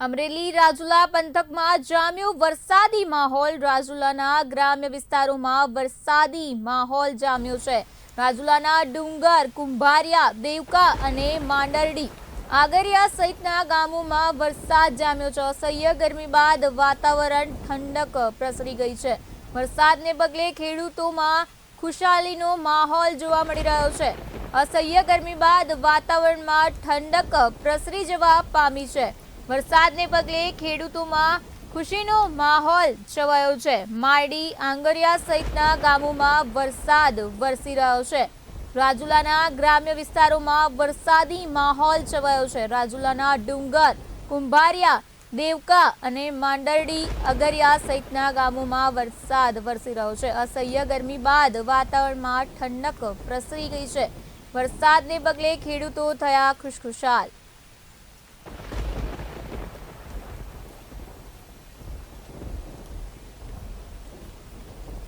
અમરેલી રાજુલા પંથકમાં જામ્યો વરસાદી માહોલ. રાજુલાના ગ્રામ્ય વિસ્તારોમાં વરસાદી માહોલ જામ્યો છે. રાજુલાના ડુંગર, કુંભારિયા, દેવકા અને માંડરડી આગરિયા સહિતના ગામોમાં વરસાદ જામ્યો છે. અસહ્ય ગરમી બાદ વાતાવરણ ઠંડક પ્રસરી ગઈ છે. વરસાદને પગલે ખેડૂતોમાં ખુશાલીનો માહોલ જોવા મળી રહ્યો છે. અસહ્ય ગરમી બાદ વાતાવરણમાં ઠંડક પ્રસરી જવા પામી છે. વરસાદને પગલે ખેડૂતોમાં ખુશીનો માહોલ છવાયો છે. મારડી આંગરિયા સહિતના ગામોમાં વરસાદ વરસી રહ્યો છે. રાજુલાના ગ્રામ્ય વિસ્તારોમાં વરસાદી માહોલ છવાયો છે. રાજુલાના ડુંગર, કુંભારિયા, દેવકા અને માંડરડી, અગરિયા સહિતના ગામોમાં વરસાદ વરસી રહ્યો છે. અસહ્ય ગરમી બાદ વાતાવરણમાં ઠંડક પ્રસરી ગઈ છે. વરસાદને પગલે ખેડૂતો થયા ખુશખુશાલ.